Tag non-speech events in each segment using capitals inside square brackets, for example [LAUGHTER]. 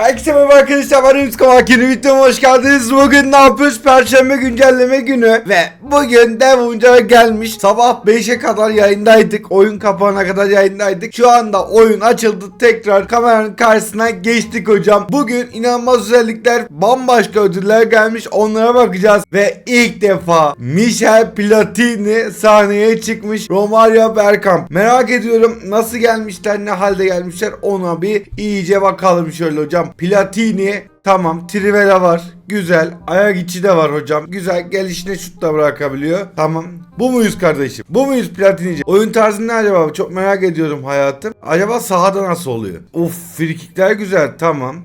Herkese merhaba arkadaşlar ben Ümit Kavak yeni videoma hoş geldiniz. Bugün ne yapıyoruz? Perşembe güncelleme günü ve bugün dev oyuncalar gelmiş. Sabah 5'e kadar yayındaydık. Oyun kapağına kadar yayındaydık. Şu anda oyun açıldı. Tekrar kameranın karşısına geçtik hocam. Bugün inanılmaz özellikler, bambaşka ödüller gelmiş. Onlara bakacağız ve ilk defa Michel Platini sahneye çıkmış. Romario Bergkamp. Merak ediyorum nasıl gelmişler, ne halde gelmişler ona bir iyice bakalım şöyle hocam. Platini Tamam Trivela var. Güzel. Ayak içi de var hocam. Güzel. Gelişine şut da bırakabiliyor. Tamam. Bu muyuz kardeşim? Bu muyuz platinici? Oyun tarzı ne acaba? Çok merak ediyorum hayatım. Acaba sahada nasıl oluyor? Of frikikler güzel. Tamam.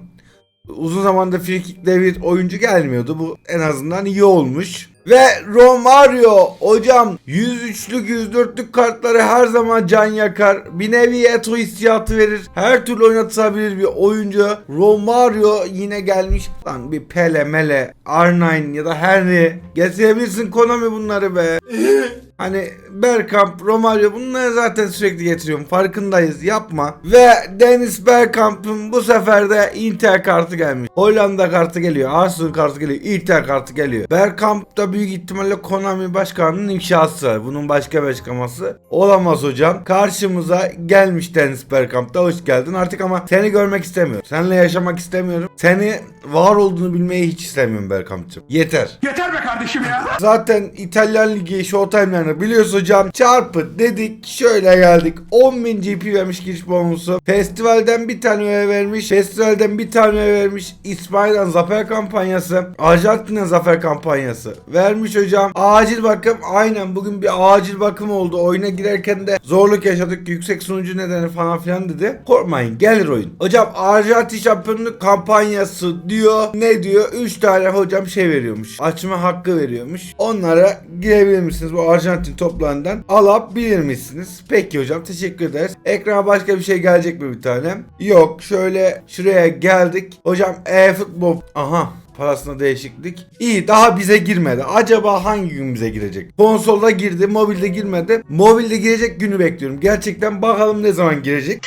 Uzun zamandır frikikle bir oyuncu gelmiyordu. Bu en azından iyi olmuş. Ve Romario hocam 103'lük 104'lük kartları her zaman can yakar. Bir nevi Eto hissiyatı verir. Her türlü oynatabilir bir oyuncu. Romario yine gelmiş. Lan bir Pele, Mele, R9 ya da Henry. Getirebilirsin Konami bunları be. [LAUGHS] Hani Bergkamp, Romario bunları zaten sürekli getiriyorum. Farkındayız. Yapma. Ve Dennis Bergkamp'ın bu sefer de Inter kartı gelmiş. Hollanda kartı geliyor. Arsenal kartı geliyor. Inter kartı geliyor. Bergkamp da büyük ihtimalle Konami başkanının inşası. Bunun başka bir açıklaması olamaz hocam. Karşımıza gelmiş Dennis Bergkamp da hoş geldin. Artık ama seni görmek istemiyorum. Seninle yaşamak istemiyorum. Seni var olduğunu bilmeyi hiç istemiyorum Bergkamp'cığım. Yeter. Yeter be kardeşim ya. Zaten İtalyan Ligi Showtime'larını biliyoruz hocam. Çarpı dedik şöyle geldik. 10.000 GP vermiş giriş bonusu. Festivalden bir tane öğe vermiş. Festivalden bir tane öğe vermiş. İspanya'dan zafer kampanyası. Arjantin'den zafer kampanyası. Vermiş hocam. Acil bakım. Aynen bugün bir acil bakım oldu. Oyuna girerken de zorluk yaşadık. Yüksek sunucu nedeni falan filan dedi. Korkmayın gelir oyun. Hocam Arjantin şampiyonluk kampanyası diyor. Ne diyor? 3 tane hocam şey veriyormuş. Açma hakkı veriyormuş. Onlara girebilir misiniz bu Arjantin toplarından? Alabilir misiniz? Peki hocam teşekkür ederiz. Ekrana başka bir şey gelecek mi bir tane? Yok. Şöyle şuraya geldik. Hocam e-futbol. Aha parasına değişiklik. İyi daha bize girmedi. Acaba hangi gün bize girecek? Konsolda girdi, mobilde girmedi. Mobilde girecek günü bekliyorum. Gerçekten bakalım ne zaman girecek.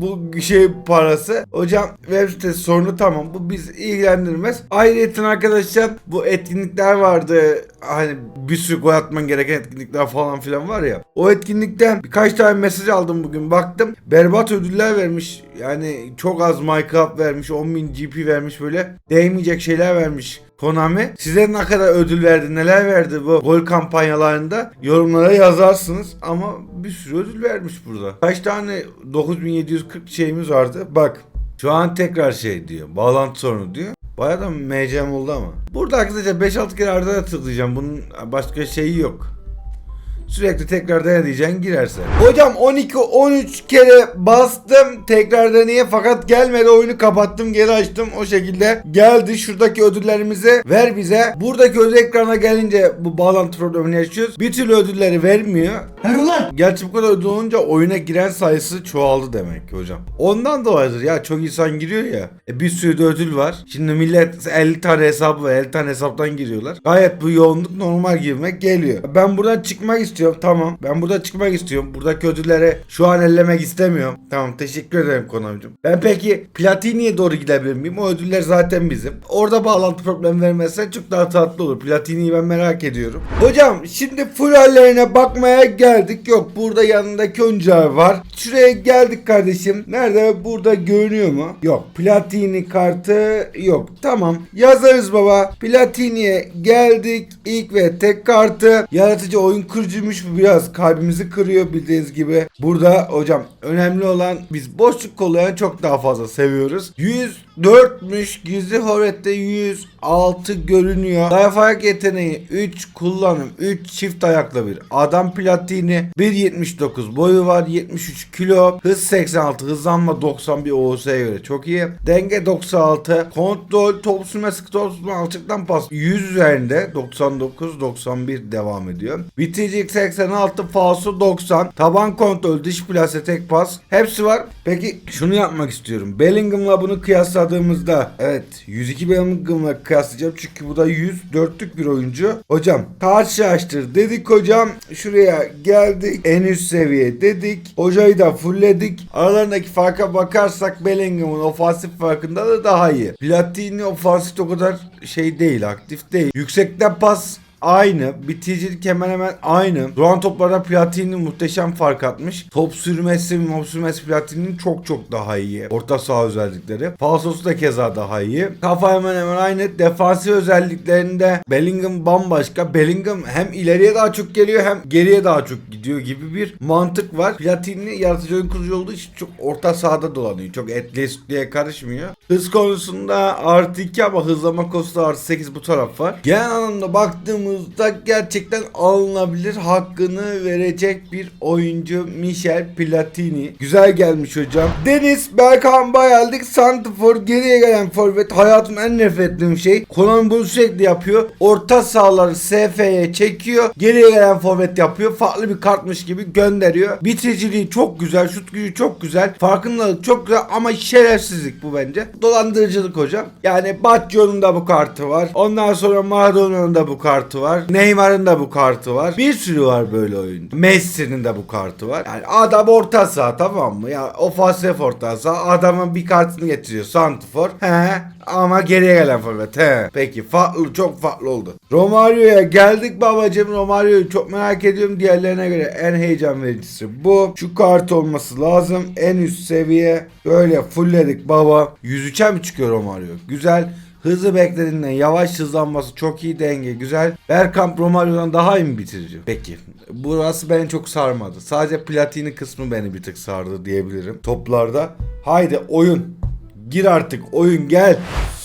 Bu şey parası. Hocam web sitesi sorunu tamam. Bu biz ilgilendirmez. Ayrıca arkadaşlar bu etkinlikler vardı. Hani bir sürü gol atman gereken etkinlikler falan filan var ya. O etkinlikten birkaç tane mesaj aldım bugün. Baktım. Berbat ödüller vermiş. Yani çok az Minecraft vermiş. 10.000 GP vermiş böyle. Değmeyecek şeyler vermiş. Konami size ne kadar ödül verdi neler verdi bu gol kampanyalarında yorumlara yazarsınız ama bir sürü ödül vermiş burada. Kaç tane 9740 şeyimiz vardı bak şu an tekrar şey diyor bağlantı sorunu diyor. Bayağı da MCM oldu ama. Burada arkadaşlar 5-6 kere arada da tıklayacağım. Bunun başka şeyi yok. Sürekli tekrar deneyeceksin girerse. Hocam 12-13 kere bastım tekrar deneye fakat gelmedi oyunu kapattım geri açtım o şekilde geldi şuradaki ödüllerimizi ver bize. Buradaki ödül ekrana gelince bu bağlantı problemini yaşıyoruz. Bir türlü ödülleri vermiyor. Ver ulan. Gerçi bu kadar ödül olunca oyuna giren sayısı çoğaldı demek ki hocam. Ondan dolayıdır ya çok insan giriyor ya. E bir sürü de ödül var. Şimdi millet 50 tane hesabı var 50 tane hesaptan giriyorlar. Gayet bu yoğunluk normal girmek geliyor. Ben buradan çıkmak istiyorum tamam. Ben burada çıkmak istiyorum. Buradaki ödülleri şu an ellemek istemiyorum. Tamam teşekkür ederim Konamcığım. Ben peki Platini'ye doğru gidebilir miyim? O ödüller zaten bizim. Orada bağlantı problemi vermezsen çok daha tatlı olur. Platini'yi ben merak ediyorum. Hocam şimdi full hallerine bakmaya geldik. Yok burada yanındaki oyuncağı var. Şuraya geldik kardeşim. Nerede? Burada görünüyor mu? Yok. Platini kartı yok. Tamam. Yazarız baba. Platini'ye geldik. İlk ve tek kartı. Yaratıcı oyun kurucuymuş bu biraz kalbimizi kırıyor bildiğiniz gibi. Burada hocam önemli olan biz boşluk kollayan çok daha fazla seviyoruz. 104'müş gizli horette 106 görünüyor. Zayıf ayak yeteneği 3 kullanım 3 çift ayakla bir adam platini 1.79 boyu var 73 kilo hız 86 hızlanma 91 OS'ye göre çok iyi. Denge 96 kontrol top sürme sıkı top tutma alçıktan pas 100 üzerinde 99 91 devam ediyor. Bitiricilik 86, falso 90, taban kontrol, dış plase, tek pas. Hepsi var. Peki şunu yapmak istiyorum. Bellingham'la bunu kıyasladığımızda evet 102 Bellingham'la kıyaslayacağım çünkü bu da 104'lük bir oyuncu. Hocam karşılaştır dedik hocam. Şuraya geldik. En üst seviye dedik. Hocayı da fullledik. Aralarındaki farka bakarsak Bellingham'ın ofansif farkında da daha iyi. Platini ofansif o kadar şey değil, aktif değil. Yüksekten pas Aynı. Bitiricilik hemen hemen aynı. Duran toplarda Platini muhteşem fark atmış. Top sürmesi, top sürmesi Platini'nin çok çok daha iyi. Orta saha özellikleri. Falsosu da keza daha iyi. Kafa hemen hemen aynı. Defansif özelliklerinde Bellingham bambaşka. Bellingham hem ileriye daha çok geliyor hem geriye daha çok gidiyor gibi bir mantık var. Platini yaratıcı oyun kurucu olduğu için çok orta sahada dolanıyor. Çok etliye sütlüye karışmıyor. Hız konusunda artı 2 ama hızlama konusunda artı 8 bu taraf var. Genel anlamda baktığımızda gerçekten alınabilir hakkını verecek bir oyuncu Michel Platini. Güzel gelmiş hocam. Deniz Berkan Bayaldik Santifor geriye gelen forvet hayatım en nefret ettiğim şey. Konami bunu sürekli yapıyor. Orta sahaları SF'ye çekiyor. Geriye gelen forvet yapıyor. Farklı bir kartmış gibi gönderiyor. Bitiriciliği çok güzel. Şut gücü çok güzel. Farkındalık çok güzel ama şerefsizlik bu bence. Dolandırıcılık hocam. Yani Baggio'nun da bu kartı var. Ondan sonra Maradona'nın da bu kartı var. Neymar'ın da bu kartı var. Bir sürü var böyle oyuncu. Messi'nin de bu kartı var. Yani adam orta saha tamam mı? Ya ofansif orta saha adamın bir kartını getiriyor. Santifor. He ama geriye gelen forvet. He. Peki farklı çok farklı oldu. Romario'ya geldik babacım. Romario'yu çok merak ediyorum. Diğerlerine göre en heyecan vericisi bu. Şu kart olması lazım. En üst seviye. Böyle fullledik baba. 103'e mi çıkıyor Romario? Güzel. Hızı beklediğinden yavaş hızlanması çok iyi denge güzel. Bergkamp Romario'dan daha iyi mi bitirici? Peki. Burası beni çok sarmadı. Sadece platini kısmı beni bir tık sardı diyebilirim. Toplarda. Haydi oyun. Gir artık oyun gel.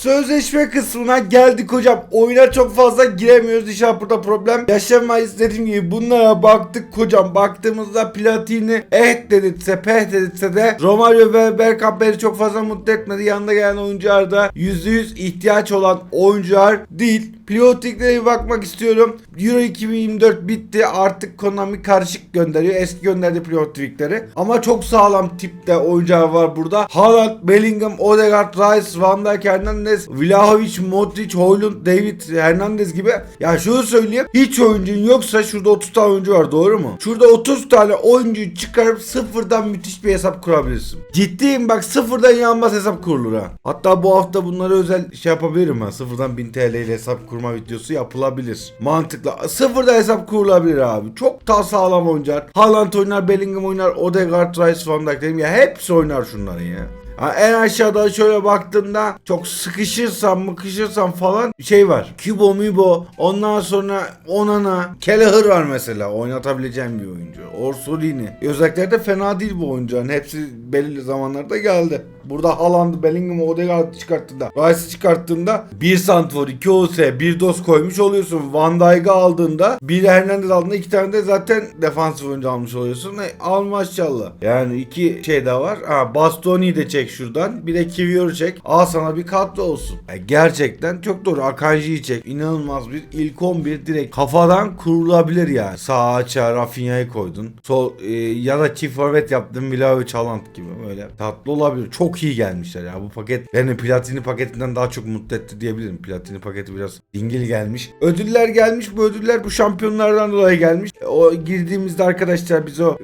Sözleşme kısmına geldik hocam. Oyuna çok fazla giremiyoruz. İnşallah burada problem yaşamayız. Dediğim gibi bunlara baktık hocam. Baktığımızda Platini eh deditse peh deditse de Romario ve Bergkamp beni çok fazla mutlu etmedi. Yanında gelen oyuncular da %100 ihtiyaç olan oyuncular değil. Pilotiklere bir bakmak istiyorum. Euro 2024 bitti. Artık Konami karışık gönderiyor. Eski gönderdi pilotlikleri. Ama çok sağlam tipte oyuncular var burada. Haaland, Bellingham, Odegaard, Rice, Van Dijk, Hernandez, Vlahovic, Modric, Hoylund, David, Hernandez gibi. Ya şunu söyleyeyim. Hiç oyuncun yoksa şurada 30 tane oyuncu var doğru mu? Şurada 30 tane oyuncuyu çıkarıp sıfırdan müthiş bir hesap kurabilirsin. Ciddiyim bak sıfırdan yanmaz hesap kurulur ha. Hatta bu hafta bunları özel şey yapabilirim ha. Sıfırdan 1000 TL ile hesap kurma videosu yapılabilir. Mantıklı. Sıfırda hesap kurulabilir abi. Çok daha sağlam oyuncular. Haaland oynar, Bellingham oynar, Odegaard, Rice, Van Dijk dedim ya hepsi oynar şunların ya. Ha, en aşağıda şöyle baktığımda çok sıkışırsam mıkışırsam falan şey var. Kubo Mibo ondan sonra Onana Kelleher var mesela oynatabileceğim bir oyuncu. Orsolini. Özellikle de fena değil bu oyuncuların. Hepsi belirli zamanlarda geldi. Burada Haaland, Bellingham, Odegaard çıkarttığında, Rice'i çıkarttığında bir Santfor, iki OS, bir dos koymuş oluyorsun. Van Dijk'ı aldığında, bir Hernandez aldığında iki tane de zaten defansif oyuncu almış oluyorsun. E, al maşallah. Yani iki şey daha var. Ha, Bastoni'yi de çek şuradan. Bir de Kivior'u çek. Al sana bir kadro olsun. E, gerçekten çok doğru. Akanji'yi çek. İnanılmaz bir ilk 11 direkt kafadan kurulabilir yani. Sağ açığa Rafinha'yı koydun. Sol e, ya da çift forvet yaptın Vlahovic Haaland gibi böyle. Tatlı olabilir. Çok iyi gelmişler ya. Bu paket beni platini paketinden daha çok mutlu etti diyebilirim. Platini paketi biraz dingil gelmiş. Ödüller gelmiş. Bu ödüller bu şampiyonlardan dolayı gelmiş. E, O girdiğimizde arkadaşlar biz o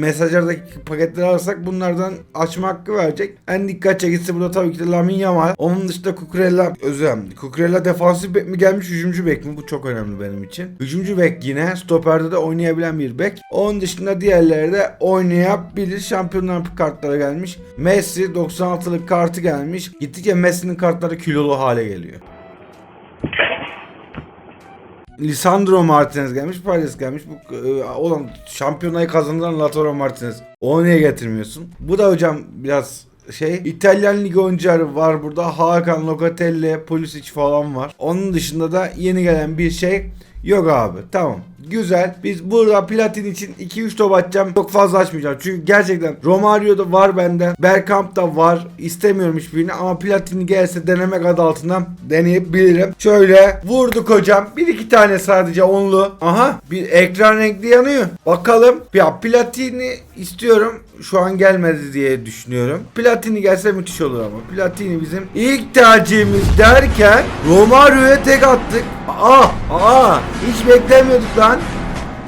mesajlardaki paketleri alırsak bunlardan açma hakkı verecek. En dikkat çekicisi burada tabii ki de Lamine Yamal. Onun dışında Kukurella özlem. Kukurella defansif bek mi gelmiş hücumcu bek mi? Bu çok önemli benim için. Hücumcu bek yine stoperde de oynayabilen bir bek. Onun dışında diğerleri de oynayabilir. Şampiyonlar kartları gelmiş. Messi 96'lık kartı gelmiş. Gittikçe Messi'nin kartları kilolu hale geliyor. Lisandro Martinez gelmiş, Paredes gelmiş. Bu e, olan şampiyonayı kazandıran Lautaro Martinez. Onu niye getirmiyorsun? Bu da hocam biraz şey İtalyan lig oyuncuları var burada. Hakan Locatelli, Pulisic falan var. Onun dışında da yeni gelen bir şey Yok abi tamam. Güzel. Biz burada platin için 2-3 top atacağım. Çok fazla açmayacağım. Çünkü gerçekten Romario'da var bende. Bergkamp'ta var. İstemiyorum hiçbirini ama platini gelse denemek adı altından deneyebilirim. Şöyle vurduk hocam. Bir iki tane sadece onlu. Aha bir ekran renkli yanıyor. Bakalım. Ya platini istiyorum. Şu an gelmedi diye düşünüyorum. Platini gelse müthiş olur ama. Platini bizim ilk tercihimiz derken Romario'ya tek attık. Aa, aa, hiç beklemiyorduk lan.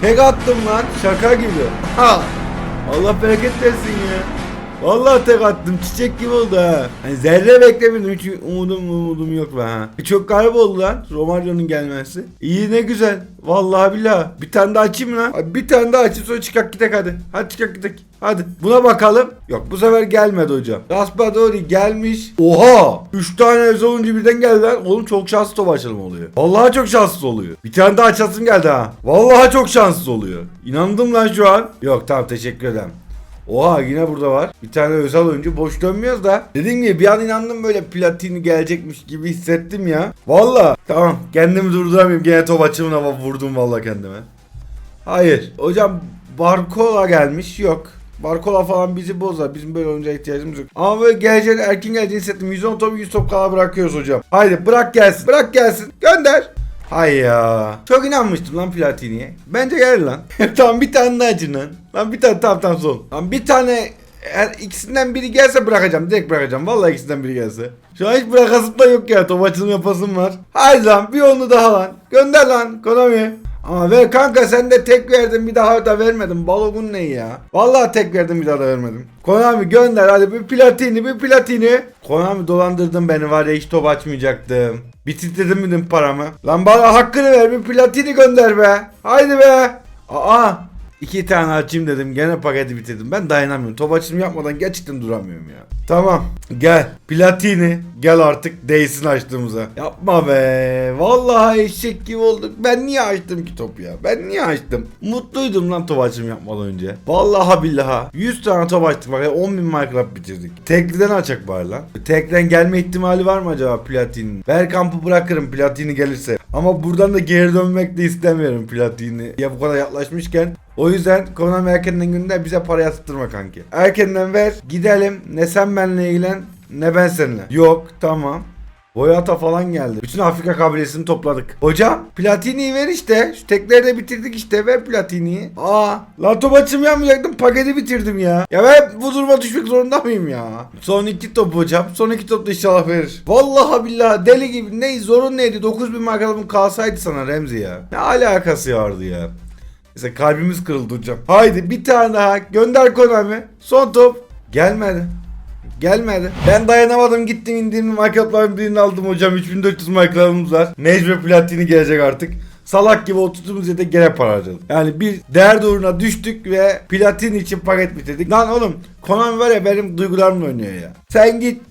Tek attım lan. Şaka gibi. Ha. Allah bereket versin ya. Vallahi tek attım. Çiçek gibi oldu ha. Hani zerre beklemiyordum. Hiç umudum umudum yok be ha. E Çok garip oldu lan. Romario'nun gelmesi. İyi ne güzel. Vallahi billahi. Bir tane daha açayım mı lan. Bir tane daha açayım sonra çıkak gidek hadi. Hadi çıkak gidek. Hadi. Buna bakalım. Yok bu sefer gelmedi hocam. Raspadori gelmiş. Oha. 3 tane özel olunca birden geldi lan. Oğlum çok şanslı top açılım oluyor. Vallahi çok şanslı oluyor. Bir tane daha açasım geldi ha. Vallahi çok şanslı oluyor. İnandım lan şu an. Yok tamam teşekkür ederim. Oha yine burada var. Bir tane özel oyuncu boş dönmüyoruz da. Dediğim gibi bir an inandım böyle platini gelecekmiş gibi hissettim ya. Valla tamam kendimi durduramıyorum. Gene top açımına vurdum valla kendime. Hayır. Hocam Barkola gelmiş. Yok. Barkola falan bizi bozar. Bizim böyle oyuncuya ihtiyacımız yok. Ama böyle geleceğini erken geleceğini hissettim. 110 top 100 top kala bırakıyoruz hocam. Haydi bırak gelsin. Bırak gelsin. Gönder. Hay ya. Çok inanmıştım lan Platini'ye. Bence gel lan. [LAUGHS] tamam bir tane daha açın lan. Lan bir tane tamam tamam son. Lan bir tane eğer ikisinden biri gelse bırakacağım. Direkt bırakacağım. Vallahi ikisinden biri gelse. Şu an hiç bırakasım da yok ya. Top açılım yapasım var. Haydi lan bir onu daha lan. Gönder lan Konami. Ama ver kanka sen de tek verdin bir daha da vermedin. Balogun ne ya? Vallahi tek verdim bir daha da vermedim. Konami gönder hadi bir platini bir platini. Konami dolandırdın beni var ya hiç top açmayacaktım. Bitirtledin mi dedim paramı? Lan bana hakkını ver bir platini gönder be. Haydi be. Aa iki tane açayım dedim gene paketi bitirdim. Ben dayanamıyorum. Top açılım yapmadan gerçekten duramıyorum ya. Tamam gel platini gel artık değsin açtığımıza. Yapma be. Vallahi eşek gibi olduk. Ben niye açtım ki topu ya? Ben niye açtım? Mutluydum lan top açılım yapmadan önce. Vallahi billahi. 100 tane top açtık bak ya 10 bin Minecraft bitirdik. Tekliden açacak bari lan. Tekliden gelme ihtimali var mı acaba platinin? Berkamp'ı bırakırım platini gelirse. Ama buradan da geri dönmek de istemiyorum platini. Ya bu kadar yaklaşmışken o yüzden Konami erkenden günde bize para yatırtma kanki. Erkenden ver gidelim ne sen benle ilgilen ne ben seninle. Yok tamam. Boyata falan geldi. Bütün Afrika kabilesini topladık. Hocam Platini'yi ver işte. Şu tekleri de bitirdik işte. Ver Platini'yi. Aa. Lan top açım yapmayacaktım. Paketi bitirdim ya. Ya ben bu duruma düşmek zorunda mıyım ya? Son iki top hocam. Son iki top da inşallah verir. Vallahi billahi deli gibi. Ne zorun neydi? 9000 markalarım kalsaydı sana Remzi ya. Ne alakası vardı ya? Mesela kalbimiz kırıldı hocam. Haydi bir tane daha gönder Konami. Son top. Gelmedi. Gelmedi. Ben dayanamadım gittim indim Minecraft'ların birini aldım hocam. 3400 Minecraft'ımız var. Mecbur platini gelecek artık. Salak gibi oturduğumuz yerde gene para harcadık. Yani bir değer uğruna düştük ve platin için paket bitirdik. Lan oğlum Konami var ya benim duygularımla oynuyor ya. Sen git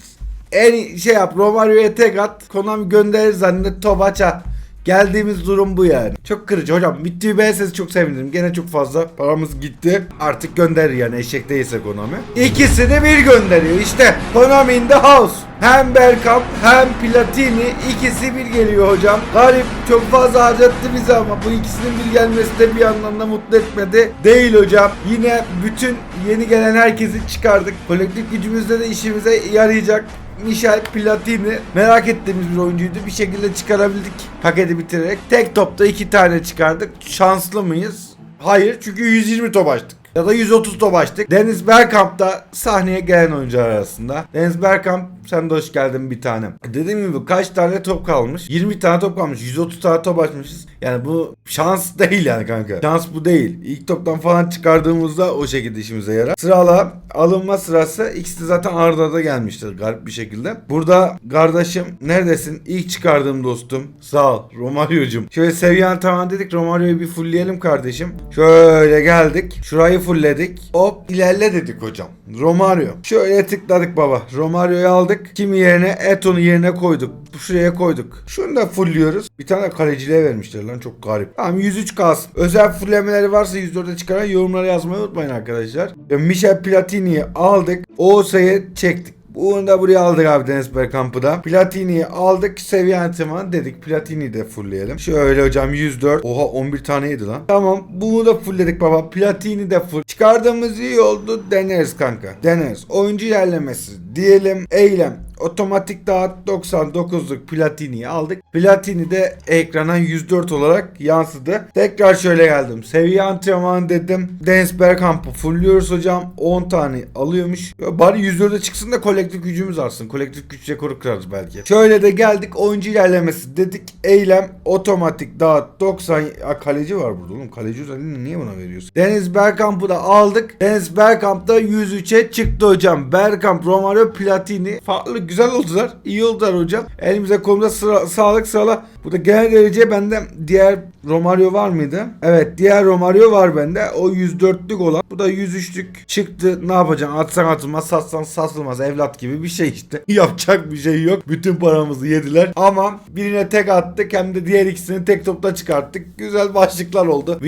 en şey yap Romario'ya tek at. Konami gönderir zannet top aç at. Geldiğimiz durum bu yani. Çok kırıcı hocam. Bittiği ben sizi çok sevindim. Gene çok fazla paramız gitti. Artık gönderir yani eşek değilse Konami. İkisini bir gönderiyor işte. Konami in the house. Hem Bergkamp hem Platini ikisi bir geliyor hocam. Garip çok fazla harcattı bizi ama bu ikisinin bir gelmesi de bir anlamda mutlu etmedi. Değil hocam. Yine bütün yeni gelen herkesi çıkardık. Kolektif gücümüzde de işimize yarayacak. Michel Platini merak ettiğimiz bir oyuncuydu. Bir şekilde çıkarabildik paketi bitirerek. Tek topta iki tane çıkardık. Şanslı mıyız? Hayır çünkü 120 top açtık. Ya da 130 top açtık. Deniz Bergkamp da sahneye gelen oyuncular arasında. Deniz Bergkamp sen de hoş geldin bir tane. Dediğim gibi kaç tane top kalmış? 20 tane top kalmış. 130 tane top açmışız. Yani bu şans [LAUGHS] değil yani kanka. Şans bu değil. İlk toptan falan çıkardığımızda o şekilde işimize yarar. Sırala alınma sırası ikisi de zaten arda da gelmiştir garip bir şekilde. Burada kardeşim neredesin? İlk çıkardığım dostum. Sağ ol Romario'cum. Şöyle seviyen tamam dedik. Romario'yu bir fullleyelim kardeşim. Şöyle geldik. Şurayı fullledik. Hop ilerle dedik hocam. Romario. Şöyle tıkladık baba. Romario'yu aldık. Kimi yerine Eton'u yerine koyduk. Şuraya koyduk. Şunu da fullliyoruz. Bir tane kaleciliğe vermişler lan çok garip. Tamam 103 kalsın. Özel fulllemeleri varsa 104'e çıkaran yorumlara yazmayı unutmayın arkadaşlar. Michel Platini'yi aldık. Osa'yı çektik. Bunu da buraya aldık abi Deniz Bergkamp'ı da. Platini'yi aldık. Seviye antrenmanı dedik. Platini'yi de fullleyelim. Şöyle hocam 104. Oha 11 taneydi lan. Tamam. Bunu da fullledik baba. Platini de full. Çıkardığımız iyi oldu. Deneriz kanka. Deneriz. Oyuncu ilerlemesi diyelim. Eylem. Otomatik dağıt 99'luk platiniyi aldık. Platini de ekrana 104 olarak yansıdı. Tekrar şöyle geldim. Seviye antrenmanı dedim. Deniz Bergkamp'ı fullliyoruz hocam. 10 tane alıyormuş. Bari 104'e çıksın da kolektif gücümüz artsın. Kolektif güç rekoru kırarız belki. Şöyle de geldik. Oyuncu ilerlemesi dedik. Eylem otomatik dağıt 90. Aa, kaleci var burada oğlum. Kaleci özelliğini niye buna veriyorsun? Deniz Bergkamp'ı da aldık. Deniz Bergkamp da 103'e çıktı hocam. Bergkamp, Romario, Platini. Farklı güzel oldular. İyi oldular hocam. Elimize kolumuza sıra, sağlık sağla. Burada genel derece bende diğer Romario var mıydı? Evet diğer Romario var bende. O 104'lük olan. Bu da 103'lük çıktı. Ne yapacaksın? Atsan atılmaz, satsan satılmaz. Evlat gibi bir şey işte. [LAUGHS] Yapacak bir şey yok. Bütün paramızı yediler. Ama birine tek attık hem de diğer ikisini tek topla çıkarttık. Güzel başlıklar oldu.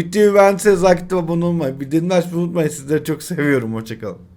Beğendiyseniz like atıp abone olmayı. Bir dinle açmayı unutmayın. Sizleri çok seviyorum. Hoşçakalın.